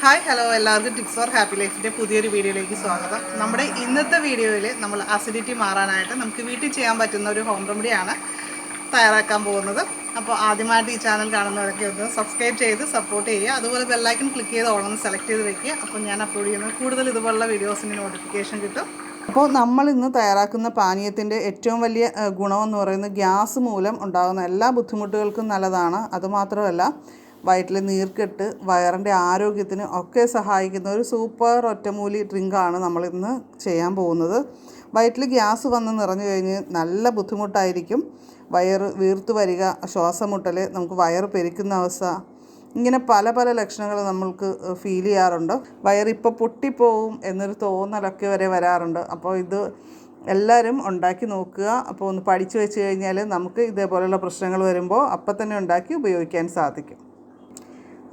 Hi hello എല്ലാവർക്കും tips for happy ലൈഫിന്റെ പുതിയൊരു വീഡിയോയിലേക്ക് സ്വാഗതം. നമ്മുടെ ഇന്നത്തെ വീഡിയോയിൽ നമ്മൾ അസിഡിറ്റി മാറാനായിട്ട് നമുക്ക് വീട്ടിൽ ചെയ്യാൻ പറ്റുന്ന ഒരു ഹോം റെമഡിയാണ് തയ്യാറാക്കാൻ പോകുന്നത്. അപ്പോൾ ആദ്യമായിട്ട് ഈ ചാനൽ കാണുന്നവരൊക്കെ ഒന്ന് സബ്സ്ക്രൈബ് ചെയ്ത് സപ്പോർട്ട് ചെയ്യുക. അതുപോലെ ബെല്ലൈക്കൺ ക്ലിക്ക് ചെയ്ത് ഓണം സെലക്ട് ചെയ്ത് വെക്കുക. അപ്പോൾ ഞാൻ അപ്ലോഡ് ചെയ്യുന്ന കൂടുതൽ ഇതുപോലുള്ള വീഡിയോസിന്റെ നോട്ടിഫിക്കേഷൻ കിട്ടും. അപ്പോൾ നമ്മൾ ഇന്ന് തയ്യാറാക്കുന്ന പാനീയത്തിന്റെ ഏറ്റവും വലിയ ഗുണമെന്ന് പറയുന്നത് ഗ്യാസ് മൂലം ഉണ്ടാകുന്ന എല്ലാ ബുദ്ധിമുട്ടുകൾക്കും നല്ലതാണ്. അതുമാത്രമല്ല വയറ്റിലെ നീർക്കെട്ട് വയറിന്റെ ആരോഗ്യത്തിന് ഒക്കെ സഹായിക്കുന്ന ഒരു സൂപ്പർ ഒറ്റമൂലി ഡ്രിങ്കാണ് നമ്മളിന്ന് ചെയ്യാൻ പോകുന്നത്. വയറ്റിൽ ഗ്യാസ് വന്ന് നിറഞ്ഞു കഴിഞ്ഞ് നല്ല ബുദ്ധിമുട്ടായിരിക്കും. വയറ് വീർത്തു വരിക ശ്വാസമുട്ടൽ നമുക്ക് വയറ് പെരിക്കുന്ന അവസ്ഥ ഇങ്ങനെ പല പല ലക്ഷണങ്ങൾ നമ്മൾക്ക് ഫീൽ ചെയ്യാറുണ്ട്. വയറിപ്പോൾ പൊട്ടിപ്പോവും എന്നൊരു തോന്നലൊക്കെ വരെ വരാറുണ്ട്. അപ്പോൾ ഇത് എല്ലാവരും ഉണ്ടാക്കി നോക്കുക. അപ്പോൾ ഒന്ന് പഠിച്ചു വെച്ച് കഴിഞ്ഞാൽ നമുക്ക് ഇതേപോലെയുള്ള പ്രശ്നങ്ങൾ വരുമ്പോൾ അപ്പം തന്നെ ഉണ്ടാക്കി ഉപയോഗിക്കാൻ സാധിക്കും.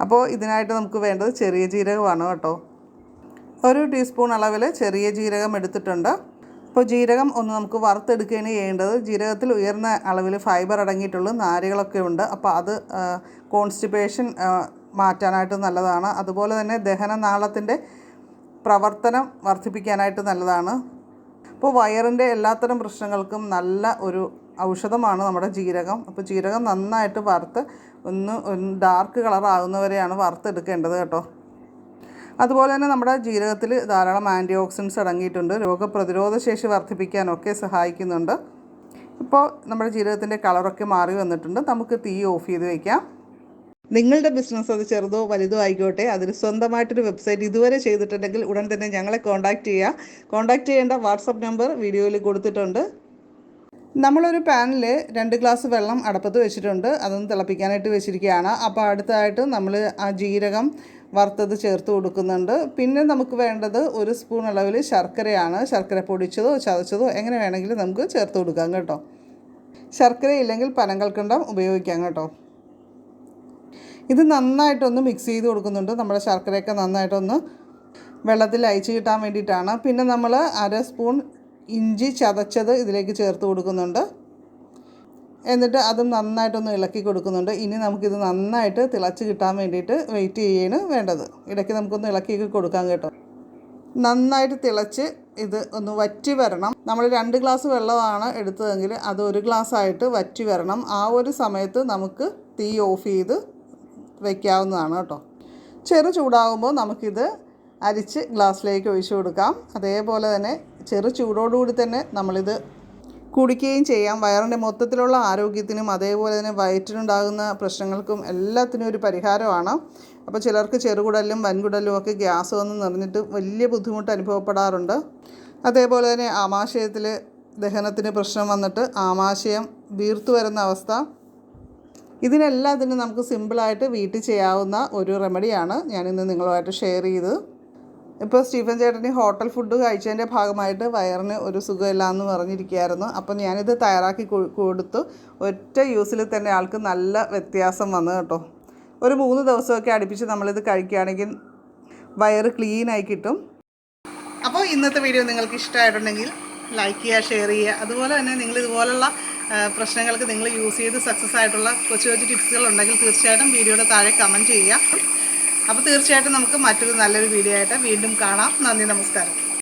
അപ്പോൾ ഇതിനായിട്ട് നമുക്ക് വേണ്ടത് ചെറിയ ജീരകമാണ് കേട്ടോ. ഒരു ടീസ്പൂൺ അളവിൽ ചെറിയ ജീരകം എടുത്തിട്ടുണ്ട്. അപ്പോൾ ജീരകം ഒന്ന് നമുക്ക് വറുത്തെടുക്കുകയാണ് ചെയ്യേണ്ടത്. ജീരകത്തിൽ ഉയർന്ന അളവിൽ ഫൈബർ അടങ്ങിയിട്ടുള്ള നാരുകളൊക്കെ ഉണ്ട്. അപ്പോൾ അത് കോൺസ്റ്റിപ്പേഷൻ മാറ്റാനായിട്ട് നല്ലതാണ്. അതുപോലെ തന്നെ ദഹനനാളത്തിന്റെ പ്രവർത്തനം വർദ്ധിപ്പിക്കാനായിട്ട് നല്ലതാണ്. അപ്പോൾ വയറിന്റെ എല്ലാത്തരം പ്രശ്നങ്ങൾക്കും നല്ല ഒരു ഔഷധമാണ് നമ്മുടെ ജീരകം. അപ്പോൾ ജീരകം നന്നായിട്ട് വറുത്ത് ഒന്ന് ഡാർക്ക് കളർ ആകുന്നവരെയാണ് വറുത്തെടുക്കേണ്ടത് കേട്ടോ. അതുപോലെ തന്നെ നമ്മുടെ ജീരകത്തിൽ ധാരാളം ആന്റി ഓക്സിഡൻസ് അടങ്ങിയിട്ടുണ്ട് രോഗപ്രതിരോധ ശേഷി വർദ്ധിപ്പിക്കാനൊക്കെ സഹായിക്കുന്നുണ്ട്. ഇപ്പോൾ നമ്മുടെ ജീരകത്തിന്റെ കളറൊക്കെ മാറി വന്നിട്ടുണ്ട്. നമുക്ക് തീ ഓഫ് ചെയ്ത് വയ്ക്കാം നിങ്ങളുടെ ബിസിനസ് അത് ചെറുതോ വലുതോ ആയിക്കോട്ടെ. അതിന് സ്വന്തമായിട്ടൊരു വെബ്സൈറ്റ് ഇതുവരെ ചെയ്തിട്ടുണ്ടെങ്കിൽ ഉടൻ തന്നെ ഞങ്ങളെ കോൺടാക്റ്റ് ചെയ്യുക കോൺടാക്റ്റ് ചെയ്യേണ്ട വാട്സപ്പ് നമ്പർ വീഡിയോയിൽ കൊടുത്തിട്ടുണ്ട്. നമ്മളൊരു പാനിൽ രണ്ട് ഗ്ലാസ് വെള്ളം അടപ്പത്ത് വെച്ചിട്ടുണ്ട്. അതൊന്ന് തിളപ്പിക്കാനായിട്ട് വെച്ചിരിക്കുകയാണ്. അപ്പോൾ അടുത്തായിട്ട് നമ്മൾ ആ ജീരകം വറുത്തത് ചേർത്ത് കൊടുക്കുന്നുണ്ട്. പിന്നെ നമുക്ക് വേണ്ടത് ഒരു സ്പൂൺ അളവിൽ ശർക്കരയാണ്. ശർക്കര പൊടിച്ചതോ ചതച്ചതോ എങ്ങനെ വേണമെങ്കിലും നമുക്ക് ചേർത്ത് കൊടുക്കാം കേട്ടോ. ശർക്കര ഇല്ലെങ്കിൽ പനങ്കൽക്കണ്ടം ഉപയോഗിക്കാം കേട്ടോ. ഇത് നന്നായിട്ടൊന്ന് മിക്സ് ചെയ്ത് കൊടുക്കുന്നുണ്ട്. നമ്മുടെ ശർക്കരയൊക്കെ നന്നായിട്ടൊന്ന് വെള്ളത്തിൽ അയച്ച് കിട്ടാൻ വേണ്ടിയിട്ടാണ്. പിന്നെ നമ്മൾ അര സ്പൂൺ ഇഞ്ചി ചതച്ചത് ഇതിലേക്ക് ചേർത്ത് കൊടുക്കുന്നുണ്ട്. എന്നിട്ട് അതും നന്നായിട്ടൊന്ന് ഇളക്കി കൊടുക്കുന്നുണ്ട്. ഇനി നമുക്കിത് നന്നായിട്ട് തിളച്ച് കിട്ടാൻ വേണ്ടിയിട്ട് വെയിറ്റ് ചെയ്യാണ് വേണ്ടത്. ഇടയ്ക്ക് നമുക്കൊന്ന് ഇളക്കിയൊക്കെ കൊടുക്കാൻ കേട്ടോ. നന്നായിട്ട് തിളച്ച് ഇത് ഒന്ന് വറ്റി വരണം. നമ്മൾ രണ്ട് ഗ്ലാസ് വെള്ളമാണ് എടുത്തതെങ്കിൽ അത് ഒരു ഗ്ലാസ് ആയിട്ട് വറ്റി വരണം. ആ ഒരു സമയത്ത് നമുക്ക് തീ ഓഫ് ചെയ്ത് വയ്ക്കാവുന്നതാണ് കേട്ടോ. ചെറു ചൂടാകുമ്പോൾ നമുക്കിത് അരിച്ച് ഗ്ലാസ്സിലേക്ക് ഒഴിച്ചു കൊടുക്കാം. അതേപോലെ തന്നെ ചെറു ചൂടോടുകൂടി തന്നെ നമ്മളിത് കുടിക്കുകയും ചെയ്യാം. വയറിന്റെ മൊത്തത്തിലുള്ള ആരോഗ്യത്തിനും അതേപോലെ തന്നെ വയറ്റിനുണ്ടാകുന്ന പ്രശ്നങ്ങൾക്കും എല്ലാത്തിനും ഒരു പരിഹാരമാണ്. അപ്പോൾ ചിലർക്ക് ചെറുകുടലും വൻകുടലും ഒക്കെ ഗ്യാസ് വന്ന് നിറഞ്ഞിട്ട് വലിയ ബുദ്ധിമുട്ട് അനുഭവപ്പെടാറുണ്ട്. അതേപോലെ തന്നെ ആമാശയത്തിൽ ദഹനത്തിന് പ്രശ്നം വന്നിട്ട് ആമാശയം വീർത്തു വരുന്ന അവസ്ഥ. ഇതിനെല്ലാത്തിനും നമുക്ക് സിമ്പിളായിട്ട് വീട്ടിൽ ചെയ്യാവുന്ന ഒരു റെമഡിയാണ് ഞാനിന്ന് നിങ്ങളുമായിട്ട് ഷെയർ ചെയ്തത്. ഇപ്പോൾ സ്റ്റീഫൻ ചേട്ടന് ഹോട്ടൽ ഫുഡ് കഴിച്ചതിന്റെ ഭാഗമായിട്ട് വയറിന് ഒരു സുഖമില്ല എന്ന് പറഞ്ഞിരിക്കുകയായിരുന്നു. അപ്പം ഞാനിത് തയ്യാറാക്കി കൊടുത്തു. ഒറ്റ യൂസിൽ തന്നെ ആൾക്ക് നല്ല വ്യത്യാസം വന്നു കേട്ടോ. ഒരു മൂന്ന് ദിവസമൊക്കെ അടുപ്പിച്ച് നമ്മളിത് കഴിക്കുകയാണെങ്കിൽ വയറ് ക്ലീനായി കിട്ടും. അപ്പോൾ ഇന്നത്തെ വീഡിയോ നിങ്ങൾക്ക് ഇഷ്ടമായിട്ടുണ്ടെങ്കിൽ ലൈക്ക് ചെയ്യുക ഷെയർ ചെയ്യുക. അതുപോലെ തന്നെ നിങ്ങൾ ഇതുപോലുള്ള പ്രശ്നങ്ങൾക്ക് നിങ്ങൾ യൂസ് ചെയ്ത് സക്സസ് ആയിട്ടുള്ള കൊച്ചു കൊച്ചു ടിപ്സുകൾ ഉണ്ടെങ്കിൽ തീർച്ചയായിട്ടും വീഡിയോയുടെ താഴെ കമന്റ് ചെയ്യുക. അപ്പോൾ തീർച്ചയായിട്ടും നമുക്ക് മറ്റൊരു നല്ലൊരു വീഡിയോ ആയിട്ട് വീണ്ടും കാണാം. നന്ദി നമസ്കാരം.